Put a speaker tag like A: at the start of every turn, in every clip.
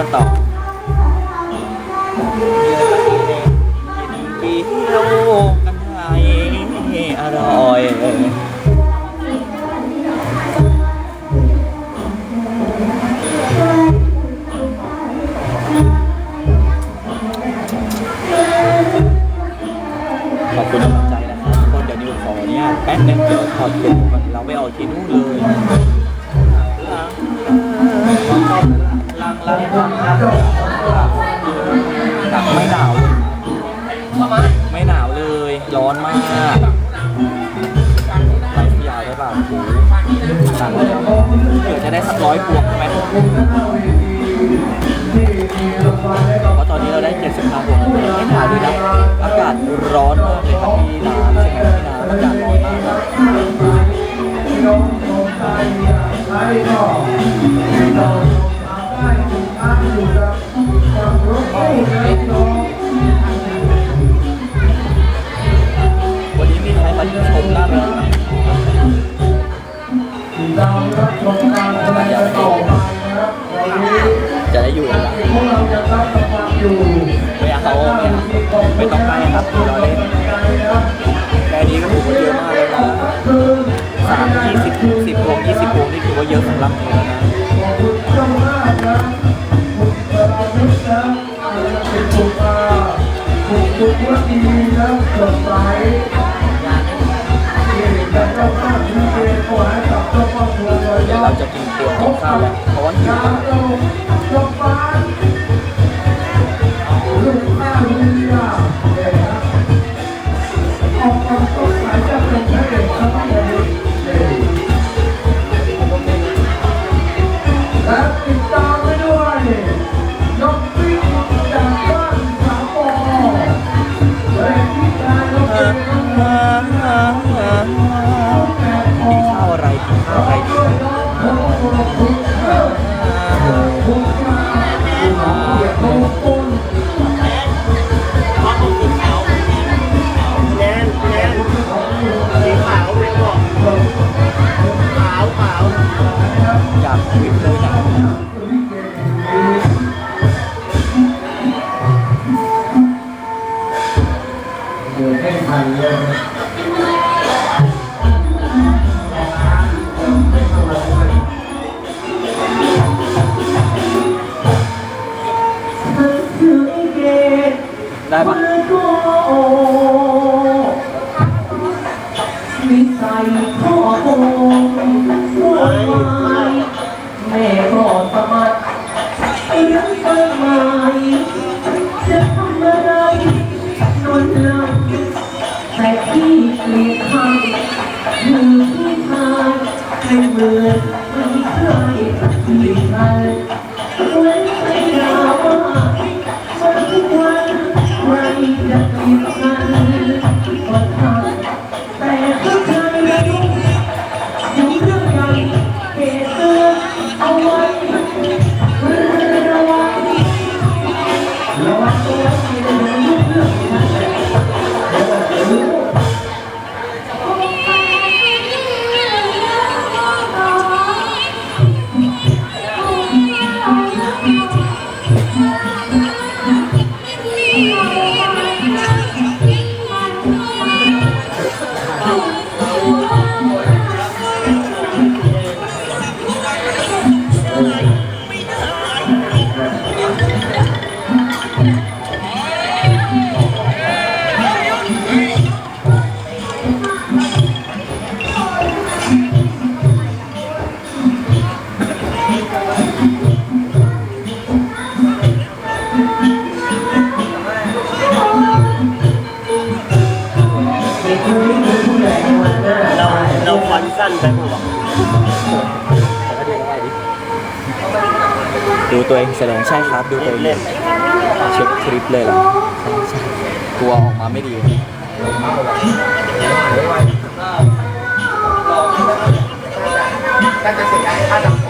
A: กันต่อกินเกี๊ยวกันให้อร่อยขอบคุณกำลังใจนะครับกคนเดี๋ยวนิวขอเนี่ยแป๊บนึงเดี๋ยวถอดเก็บเราไปเอาที่นู่นเลย ลังลังลังลังลังไม่หนาว ไม่หนาวเลย ร้อนมากไปที่ยาวได้ป่ะสั่งเดี๋ยวจะได้สักร้อยพวงใช่ไหมเพราะตอนนี้เราได้75พวงไม่หนาวเลยนะ อากาศร้อนมากเลยครับพี่น้ำ ต้องไปครับรอเล่นแค่นี้ก็ถือว่าเยอะมากแล้วนะสามยี่สิบสิบวงยี่สิบวงนี่ถือว่าเยอะสำหรับเธอแล้วนะเดี๋ยวเราจะกินเตรียมกินข้าวแล้วเพราะว่า เห
B: มือนไม่เครที่ใครเว้นไม่ยาว เราเรา
A: ฟันสั้นไปหมด
C: ดูตัวเองแสดงใช่ครับ ดูตัวเอง
A: เล่น
C: เช็คคลิปเลยเหรอใช่ใช่กลัวออกมาไม่ดีกิจกรรมบางสื่อบางอี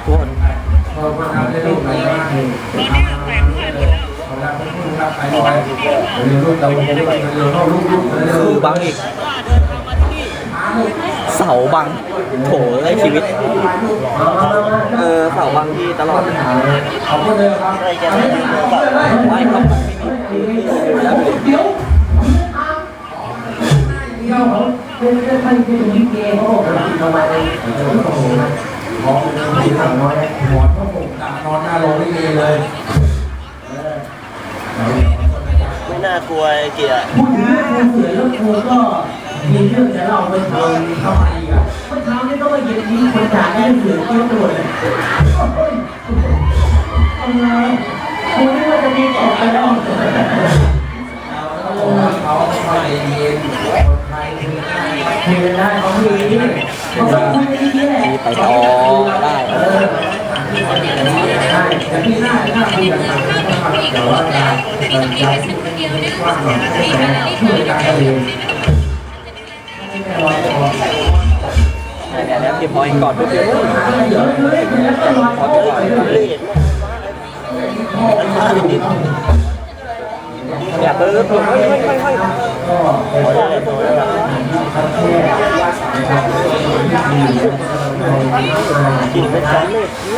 C: กคนคือบางอีก เสาบางโถเลชีวิต เออเสาบางที่ตลอดปัญหา
A: อะไรกันไม่รู้แบบ
C: ไม่ครับไม่มีแล้วเลย
B: เดี๋ยวเดี๋ยวเป็นเป็นใครเป็นลิเกเขาบอกว่าทำไมของที่สั่งน้อยหมอนก็ผมนอนหน้าโรงนี่เลย
A: ไม่น่ากลัวเกียร์
B: พูดถึงเรื่องเสือแล้วครูก็ มีเรื่องจะเล่าเมื่อเช้าทำไมอีกอะเมื่อเช้านี่ก็มาเย็นนี้คนจ่ายได้เสือเกี่ยวตัวเลยอะไรครูนี่ว่าจะมีตอบไปแล้ว
D: เขาเขาเย็นเย็นใครคือหน้า
B: คุยกันได้เขาคุยเขาคุยกันดีแหละ
C: ไปต่อได้
B: เออ
D: ใช่แต่ที่หน้าหน้าคุยกันทางแต่ว่าการย้ายที่กว้างหน่อยช่วยการเรียน
C: เนี่ยแล้วพี่พอเองก่อนเพื่อน
A: เลือดมันมาดิด
C: เนี่ยเออเออเฮ้ยเฮ้ยเฮ้ยเฮ้ย
A: ขอได้ตัวแล้วกินไม่ทันเลยไม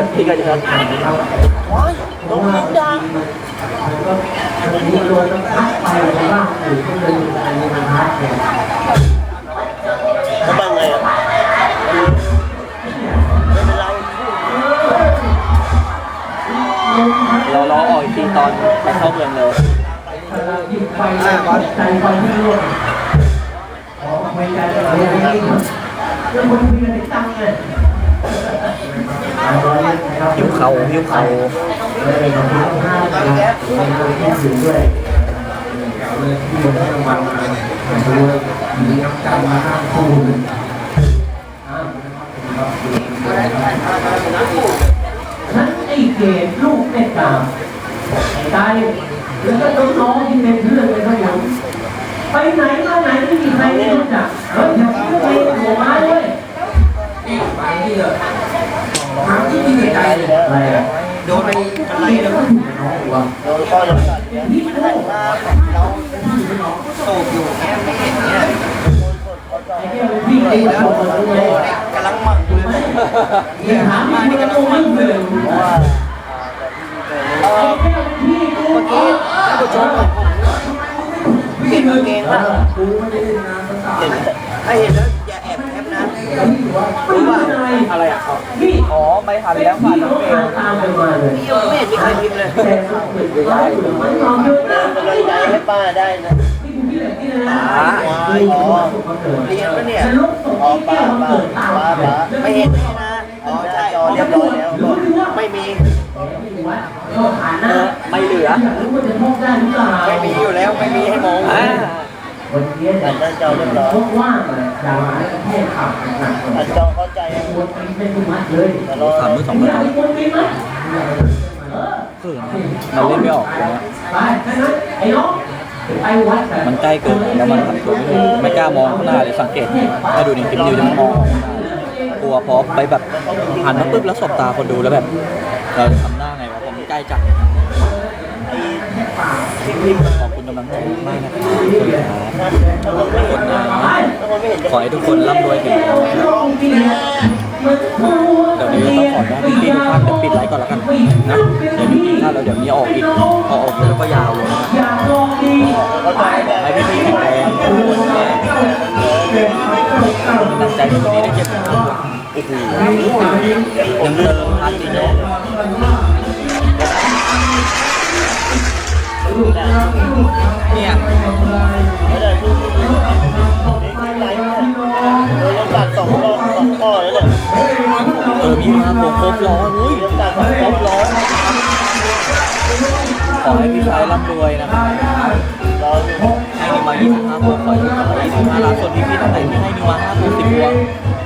A: ่พี่กันครับต้องยิงดัง
B: มีตัวต้องพักไปหรือว่าอยู่ที่เป็นอันนี้มันพักเนี่ย
A: แล้วบ้างไงอะไม่เป็นไรา
C: ล้อออกอีกทีตอนไปเข้าเมืองเลย
B: ยิงไฟใจไฟที่ร่วงขอไฟใจเราอย่างนี้แล้วคนคุยกันติดตั้งเลย
C: หิวเขาหิวเขา
B: เลยของพี่ต้องห้ามนะเป็นคนที่อยู่ด้วย
D: เอาเลยที่บนให้รางวัลมาดูมีน้ำใจมาห้ามคู่เลย
B: ฉันไอ้เกดลูกแม่กาตายแล้วก็น้องๆที่เป็นเพื่อนกันทั้งหมไปไหนมาไหนไม่มีใครรู้จักเฮ้ยอย่าพูดไปหัวม้เว้ย
D: ไปที่เลย ถามที่มีใจเลย
B: อะไรอะ
D: โดนไปอะไรแล้วก็ถูกน้องหัว
A: โดนข้อจำกัด
B: พี่พูด
D: โตอยู่แค่ไม่เห็นเนี่ย
B: ไอ้เจ้าพี่ตีแล้ว
D: กำลังหมักอยู่เลย
B: อย่าถามพี่มันก็ไม่เลย
A: ว่า
B: เจ้าพี่กูเมื่อกี้
A: ผู้ชมเก่งเก่งมาก
D: กูไม่ได้เล่นนานภาษา
A: เห็นถ้าเห็นแล้วอย่าแอบแคปนะ
B: ไม่รู้อะไร
C: อะไรอะ
B: พี่
C: อไม่ทันแล้วผ่านน้องเบล
B: ตามกันมาเลย
A: ไม่เห็นมีใครพิมพ์เลย
B: แต่สุดท้ายมันนอนด้วยนะ
A: กำลังให้ป้าได้นะ
B: ที่กูพี่แหละที่นะ
A: อ๋อเรียนปะเนี่ยอ๋อป้าป้า
B: เกิดตาม
A: ป้าป้าไม่เห็นแน่นะเรียบร้อยแล้วไม่มี
C: ไม่เหลือ
B: ได้หรือเปล่า
A: ไม่มีอยู่แล้วไม่มีให้มอง
C: อ่า
B: วันนี้
A: อันนั้นเจ้าเรียบร้อย
B: พวกว่างเลยอย่ามาให้แค่ขับหนัก
A: อันเจ้าเข้าใจ
B: ควรเป็นเป็นมัดเลย
A: แต่รอ
C: สามมือสอง
B: อ
C: มือยา
B: กให้คนเป็นไหมเออ
C: เขินนะมันเล่นไม่ออกเลยนะ
B: ไปแค่นั้นไอ้น้องไปวัดแบบ
C: มันใกล้เกินแล้วมันทำตัวไม่ถูกไม่กล้ามองข้างหน้าเลยสังเกตถ้าดูในคลิปนิวจะมองกลัวพอไปแบบหันมาปุ๊บแล้วสบตาคนดูแล้วแบบ เราจะทำหน้าไงวะผมนใกล้จัดขอบคุณ กำลังใจมากนะครับขอบคุณครับทุกคนนะ
A: ถ้าคนะ
C: ขอให้ทุกคนร่ำรวยแข็งนะครับเดี๋ยวนี้ต้องขออนุญาตพี่ๆทุกท่านเดี๋ยวปิดไลฟ์ก่อนแล้วกันนะเดี๋ยวมีกินข้าวแล้วเดี๋ยวมีออกอีกพอออกเยอะแล้วก็ยาวเลยนะครับ
A: เข้าใจ
C: ขอให้พี่ๆแข็งแรงทุกคนนะตั้งใจที่วันนี้ได้เก็บทุกคนโอ้โหยังเติมพันอีกเนาะ เนี่ย
A: ไม่ได้พูดนี่นี่ไรเนี่ยเรายังตัดสองรอบสองข้อล้วนี่ย
C: เออมีมาผมครบร้อยอุ้ย
A: ตัดสองครบร้อย
C: ขอให้พี่ชายร่ำรวยนะครับ
A: เรายู่
C: ให้นิวมา25พวงขอให้นกลับไป25ล้านส่วนพี่ๆท่านไหนที่ให้นิวมา5พวง10พวง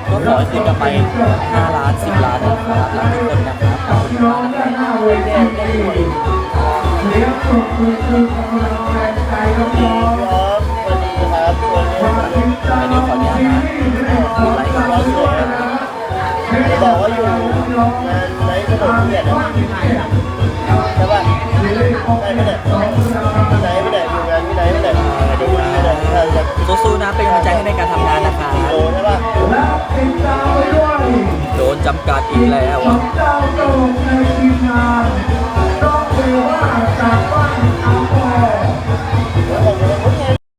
C: ก็ขอให้คืนกลับไป5ล้าน10ล้านนะครับทุกคนนะครับขอบคุณมากนะครับ
A: พี่ออฟสวัสดีครับชวนเล่นมาเล่น
C: แต่นิวขออนุญานะปิดไลฟ์ก่อน
A: เรายนะจะบอกว่าอยู่งานไนท์ขนมเทียนนะใช่ป่ะใช่ไหมเนี่ยไหนไม่ได้อยู่งานไม่ได้ไม่ได้ถ้าจะ
C: สู้ๆนะเป็นกำลังใจให้ในการทำงานนะครับ
A: โดใช่ป่ะ
C: โดนจำกัดอีกแล้ว